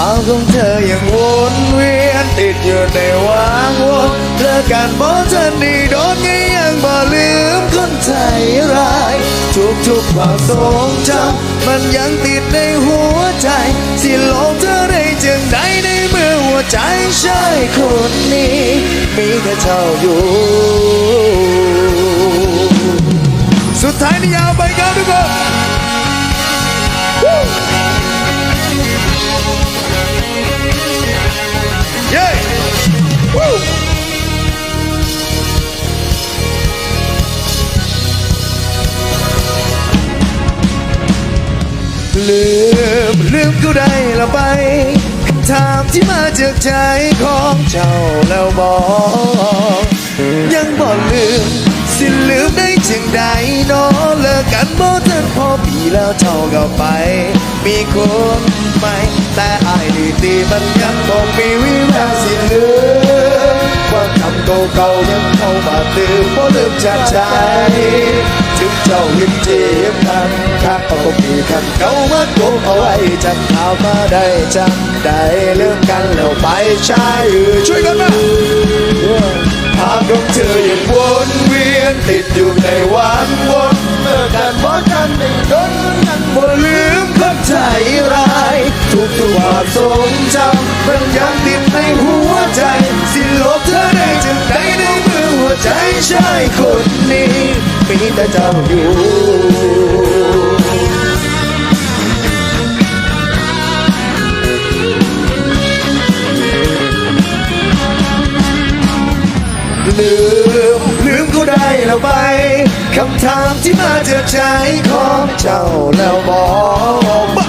ภาพของเธอยังวนเวียนติดอยู่ในวางวนเลิกกันเพราะเธอนี่โดนไงยังบ่ลืมคนใจร้ายทุกๆความทรงจำมันยังติดในหัวใจ สิหลงเธอได้จึงใดในเมื่อหัวใจใช่คนนี้ มีแค่เจ้าอยู่ สุดท้ายนี่ยาวไปครัน ลืมลืมเขาได้ละไปคำถามที่มาจากใจของเจ้าแล้วบอกยังบอกลืม สิลืมได้จึงใดเนอเลิกกันบ่ทันพอปีแล้วเท่ากับไป มีคนใหม่แต่อายดีดีมันยังคงมีวิแววสิลืมความทำเก่าๆยังเข้ามาตื่นบ่ลืมจากใจ เจ้ายังเจ็บคันข้างเอาก็มีคันเก่ามาโกงเอาไว้จำเอามาได้จำได้เลิกกันแล้วไปช่เออช่วยกันนะภาพของเธอยังวนเวียนติดอยู่ในวันวนเมื่อกันเพราะกันในดนยังบ่ลืมคนใจร้ายทุกทุกความทรงจำมันยังติดในหัวใจ สิลบเธอได้จึงได้ในมือหัวใจชายคน แต่เจ้าอยู่ลืมลืมก็ได้แล้วไปคำถามที่มาจากใจของเจ้าแล้วบอก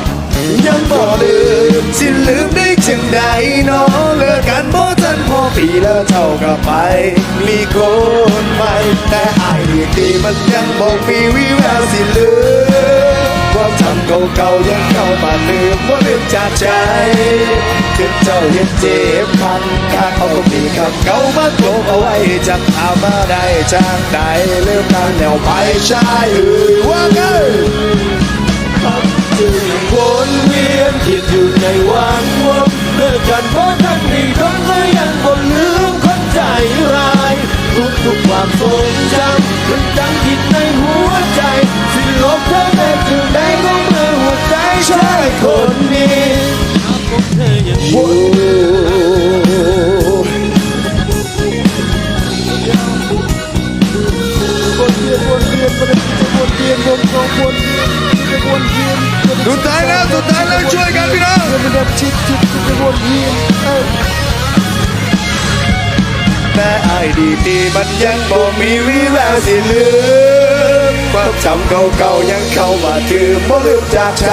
ไปมีคนใหม่แต่ไอายดีดีมันยังบอกมีวิแววสิลืมความทำเก่าๆยังเข้ามาลืมว่าลืมจากใจถึงเจ้ายังเจ็บพันข้าเขาก็มีคำเก่ามาโกงเอาไว้จำเอามาได้จากใดเริ่มกันแล้วไปใช่เอ่ยว่าไงครับจึงวนเวียนคิดอยู่ในวันวนเลิกกันเพราะ แล้วสุดท้ายแล้วช่วยกันพี่น้องแต่ไอ้ดีดีมันยังบ่มีวิแววสิลืมความจำเก่าๆยังเข้ามาถือบ่ลืมจากใจ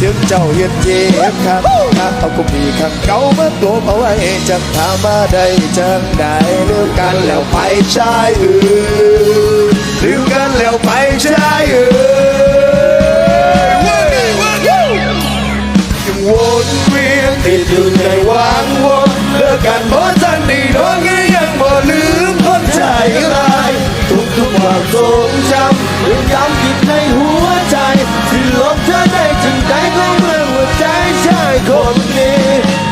ถึงเจ้าเย็นเจ็บครับครับเอาก็มีคำเก่ามาตัวเอาไว้จังถามาได้จังได้ลืมกันแล้วไปช่เออลื เวียนติดอยู่ในวังวนเลิกกันเพราะท่านนี่โดนก็ยังบ่ลืมคนใจร้ายทุกทุกความทรงจำยังย้ำคิดในหัวใจสิลบเธอได้จึงได้ก็เมื่อหัวใจชายคนนี้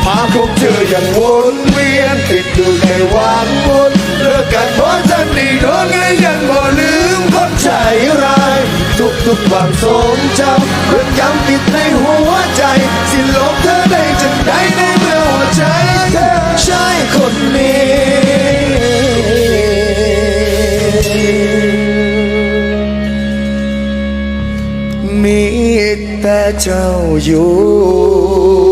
ภาพของเธอยังวนเวียนติดอยู่ในวังวนเลิกกันเพราะท่านนี่โดนก็ยังบ่ลืมคนใจร้าย ทุกทุกความทรงจำยังย้ำติดในหัวใจ สิลบเธอได้จะได้ในเมื่อหัวใจเธอใช่คนนี้มีแต่เจ้าอยู่